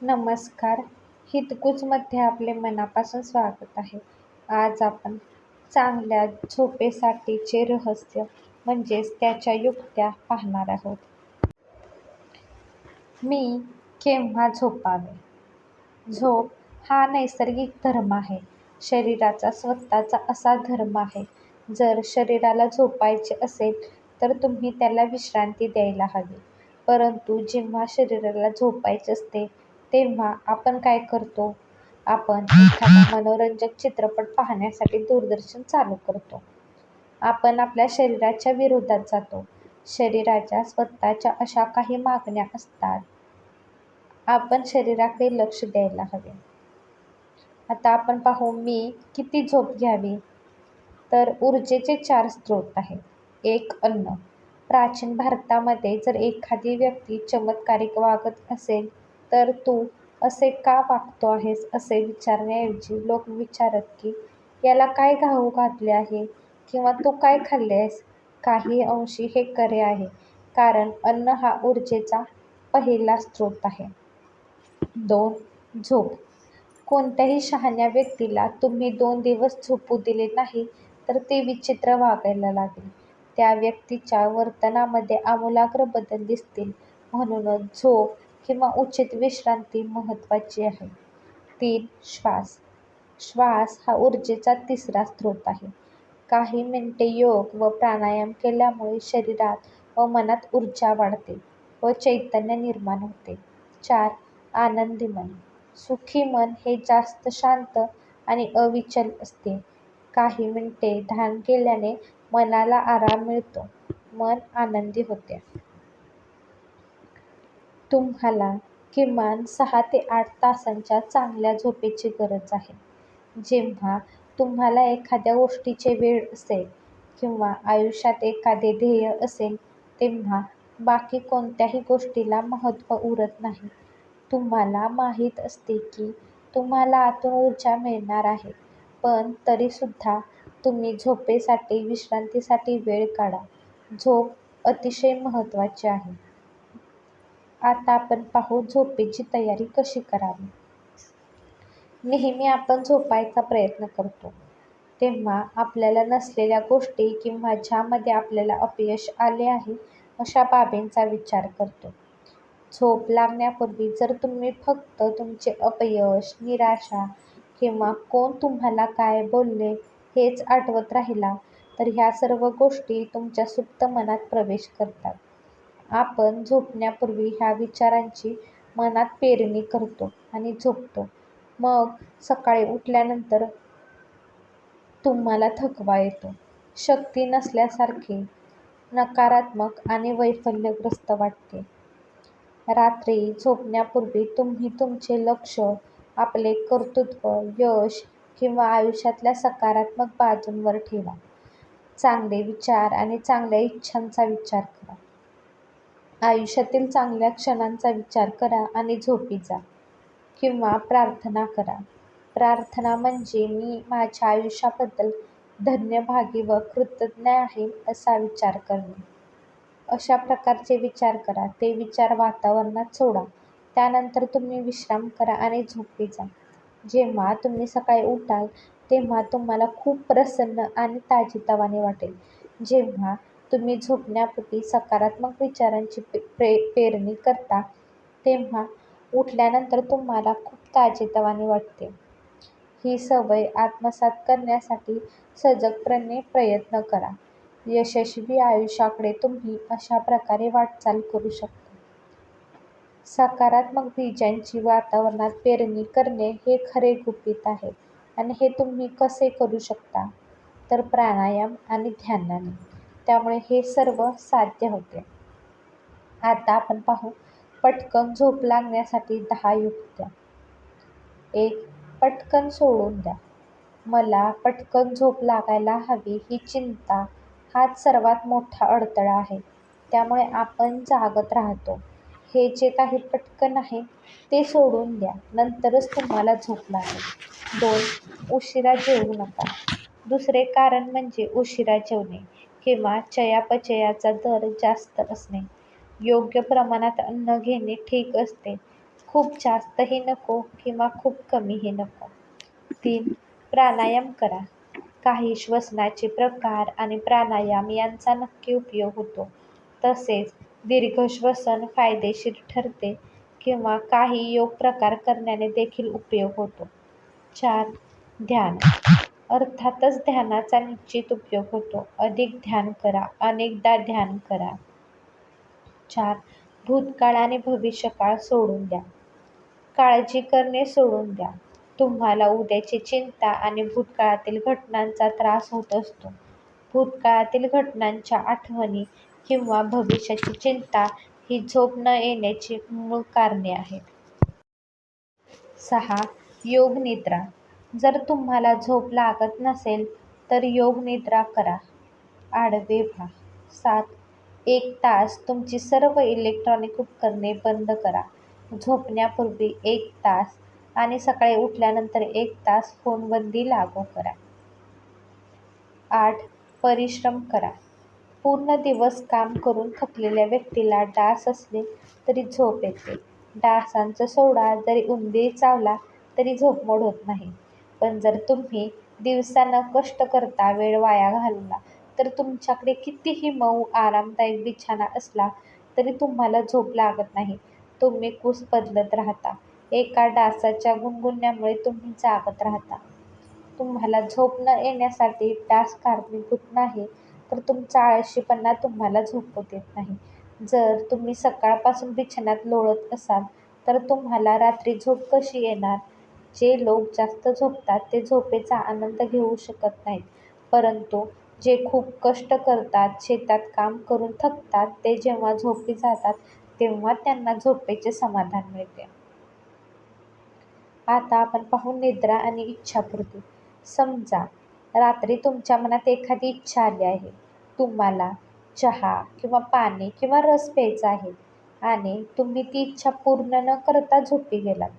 नमस्कार. हितगुजमध्ये आपले मनापासून स्वागत आहे. आज आपण चांगल्या झोपेसाठीचे रहस्य म्हणजेच त्याच्या युक्त्या पाहणार आहोत. मी केव्हा झोपावे? झोप हा नैसर्गिक धर्म आहे. शरीराचा स्वतःचा असा धर्म आहे. जर शरीराला झोपायचे असेल तर तुम्ही त्याला विश्रांती द्यायला हवी. परंतु जेव्हा शरीराला झोपायचे असते तेव्हा आपण काय करतो? आपण एखादा मनोरंजक चित्रपट पाहण्यासाठी दूरदर्शन चालू करतो. आपण आपल्या शरीराच्या विरोधात जातो. शरीराच्या स्वतःच्या अशा काही मागण्या असतात. आपण शरीराकडे लक्ष द्यायला हवे. आता आपण पाहू मी किती झोप घ्यावी? तर ऊर्जेचे चार स्रोत आहेत. एक अन्न. प्राचीन भारतामध्ये जर एखादी व्यक्ती चमत्कारिक वागत असेल तर तू असे का वागतो आहेस असे विचारण्याऐवजी लोक विचारत की याला काय घाऊ घातले आहे किंवा तू काय खाल्ले आहेस? काही अंशी हे खरे आहे कारण अन्न हा ऊर्जेचा पहिला स्रोत आहे. दोन झोप. कोणत्याही शहाण्या व्यक्तीला तुम्ही दोन दिवस झोपू दिले नाही तर ते विचित्र वागायला लागेल. त्या व्यक्तीच्या वर्तनामध्ये आमूलाग्र बदल दिसतील. म्हणूनच झोप किंवा उचित विश्रांती महत्त्वाची आहे. तीन श्वास. श्वास हा ऊर्जेचा तिसरा स्रोत आहे. काही मिनटे योग व प्राणायाम केल्यामुळे शरीरात व मनात ऊर्जा वाढते व चैतन्य निर्माण होते. चार आनंदी मन. सुखी मन हे जास्त शांत आणि अविचल असते. काही मिनटे ध्यान केल्याने मनाला आराम मिळतो. मन आनंदी होते. तुम्हाला किमान सहा ते आठ तासांच्या चांगल्या झोपेची गरज आहे. जेव्हा तुम्हाला एखाद्या गोष्टीचे वेळ असेल किंवा आयुष्यात एखादे ध्येय असेल तेव्हा बाकी कोणत्याही गोष्टीला महत्त्व उरत नाही. तुम्हाला माहीत असते की तुम्हाला आतून ऊर्जा मिळणार आहे पण तरीसुद्धा तुम्ही झोपेसाठी विश्रांतीसाठी वेळ काढा. झोप अतिशय महत्त्वाची आहे. आता आपण पाहू झोपेची तयारी कशी करावी. नेहमी आपण झोपायचा प्रयत्न करतो. तेव्हा आपल्याला नसलेल्या गोष्टी किंवा ज्यामध्ये आपल्याला अपयश आले आहे अशा बाबींचा विचार करतो. झोप लागण्यापूर्वी जर तुम्ही फक्त तुमचे अपयश निराशा किंवा कोण तुम्हाला काय बोलले हेच आठवत राहिला तर ह्या सर्व गोष्टी तुमच्या सुप्त मनात प्रवेश करतात. आपण झोपण्यापूर्वी ह्या विचारांची मनात पेरणी करतो आणि झोपतो. मग सकाळी उठल्यानंतर तुम्हाला थकवा येतो. शक्ती नसल्यासारखे नकारात्मक आणि वैफल्यग्रस्त वाटते. रात्री झोपण्यापूर्वी तुम्ही तुमचे लक्ष आपले कर्तृत्व यश किंवा आयुष्यातल्या सकारात्मक बाजूंवर ठेवा. चांगले विचार आणि चांगल्या इच्छांचा विचार करा. आयुष्यातील चांगल्या क्षणांचा विचार करा आणि झोपी जा. किंवा प्रार्थना करा. प्रार्थना म्हणजे मी माझ्या आयुष्याबद्दल धन्यभागी व कृतज्ञ आहे असा विचार करणे. अशा प्रकारचे विचार करा. ते विचार वातावरणात सोडा. त्यानंतर तुम्ही विश्राम करा आणि झोपी जा. जेव्हा तुम्ही सकाळी उठाल तेव्हा तुम्हाला खूप प्रसन्न आणि ताजेतवाने वाटेल. जेव्हा तुम्ही झोपण्यापूर्वी सकारात्मक विचारांची पे पेरणी करता तेव्हा उठल्यानंतर तुम्हाला खूप ताजेतवाने वाटते. ही सवय आत्मसात करण्यासाठी सजगपणे प्रयत्न करा. यशस्वी आयुष्याकडे तुम्ही अशा प्रकारे वाटचाल करू शकता. सकारात्मक बीजांची वातावरणात पेरणी करणे हे खरे गुपित आहे आणि हे तुम्ही कसे करू शकता? तर प्राणायाम आणि ध्यानाने. त्यामुळे हे सर्व साध्य होते. आता आपण पाहू पटकन झोप लागण्यासाठी दहा युक्त्या एक पटकन सोडून द्या. मला पटकन झोप लागायला हवी ही चिंता हाच सर्वात मोठा अडथळा आहे. त्यामुळे आपण जागत राहतो. हे जे काही पटकन आहे ते सोडून द्या. नंतरच तुम्हाला झोप लागेल. दोन उशिरा जेवू नका. दुसरे कारण म्हणजे उशिरा जेवणे. किंवा चयापचयाचा दर जास्त असणे. योग्य प्रमाणात अन्न घेणे ठीक असते. खूप जास्तही नको किंवा खूप कमीही नको. तीन प्राणायाम करा. काही श्वसनाचे प्रकार आणि प्राणायाम यांचा नक्की उपयोग होतो. तसेच दीर्घ श्वसन फायदेशीर ठरते किंवा काही योग प्रकार करण्याने देखील उपयोग होतो. चार ध्यान. अर्थातच ध्यानाचा निश्चित उपयोग होतो. अधिक ध्यान करा. अनेकदा ध्यान करा. चार भूतकाळ आणि भविष्यकाळ सोडून द्या. काळजी करणे सोडून द्या. तुम्हाला उद्याची चिंता आणि भूतकाळातील घटनांचा त्रास होत असतो. भूतकाळातील घटनांच्या आठवणी किंवा भविष्याची चिंता ही झोप न येण्याची मूळ कारणे आहेत. सहा योग निद्रा. जर तुम्हाला झोप लागत नसेल तर योग निद्रा करा. आडवे व्हा. सात. एक तास तुमची सर्व इलेक्ट्रॉनिक उपकरणे बंद करा. झोपण्यापूर्वी एक तास आणि सकाळी उठल्यानंतर एक तास फोनबंदी लागू करा. आठ. परिश्रम करा. पूर्ण दिवस काम करून थकलेल्या व्यक्तीला डास असले तरी झोप येते. डासांचा सोडा जरी उंदीर चावला तरी झोपमोड होत नाही. पण जर तुम्ही दिवसानं कष्ट करता वेळ वाया घालवला तर तुमच्याकडे कितीही मऊ आरामदायक बिछाना असला तरी तुम्हाला झोप लागत नाही. तुम्ही कूस बदलत राहता. एका डासाच्या गुणगुणण्यामुळे तुम्ही जागत राहता. तुम्हाला झोप न येण्यासाठी डास कारणीभूत नाही तर तुमचा आळशीपणा तुम्हाला झोपू देत नाही. जर तुम्ही सकाळपासून बिछाण्यात लोळत असाल तर तुम्हाला रात्री झोप कशी येणार? जे लोक जास्त झोपतात ते झोपेचा आनंद घेऊ शकत नाहीत. परंतु जे खूप कष्ट करतात शेतात काम करून थकतात ते जेव्हा झोपी जातात तेव्हा त्यांना झोपेचे समाधान मिळते. आता आपण पाहू निद्रा आणि इच्छापूर्ती. समजा रात्री तुमच्या मनात एखादी इच्छा आली आहे. तुम्हाला चहा किंवा पाणी किंवा रस प्यायचा आहे आणि तुम्ही ती इच्छा पूर्ण न करता झोपी गेलात.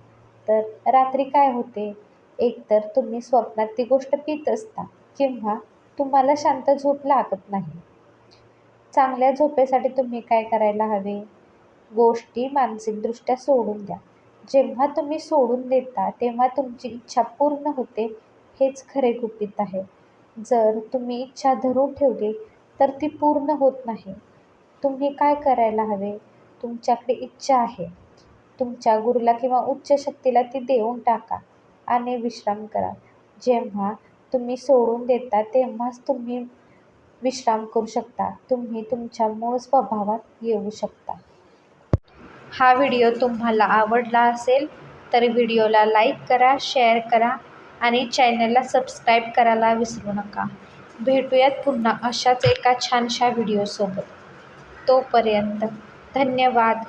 तर रात्री काय होते? एकतर तुम्ही स्वप्नात ती गोष्ट पित असता किंवा तुम्हाला शांत झोप लागत नाही. चांगल्या झोपेसाठी तुम्ही काय करायला हवे? गोष्टी मानसिकदृष्ट्या सोडून द्या. जेव्हा तुम्ही सोडून देता तेव्हा तुमची इच्छा पूर्ण होते हेच खरे गुपित आहे. जर तुम्ही इच्छा धरून ठेवली तर ती पूर्ण होत नाही. तुम्ही काय करायला हवे? तुमच्याकडे इच्छा आहे. तुमच्या गुरुला किंवा उच्च शक्तीला ती देऊन टाका आणि विश्राम करा. जेव्हा तुम्ही सोडून देता तेव्हाच तुम्ही विश्राम करू शकता. तुम्ही तुमच्या मूळ स्वभावात येऊ शकता. हा व्हिडिओ तुम्हाला आवडला असेल तर व्हिडिओला लाईक करा शेअर करा आणि चॅनलला सबस्क्राईब करायला विसरू नका. भेटूयात पुन्हा अशाच एका छानशा व्हिडिओसोबत. तोपर्यंत धन्यवाद.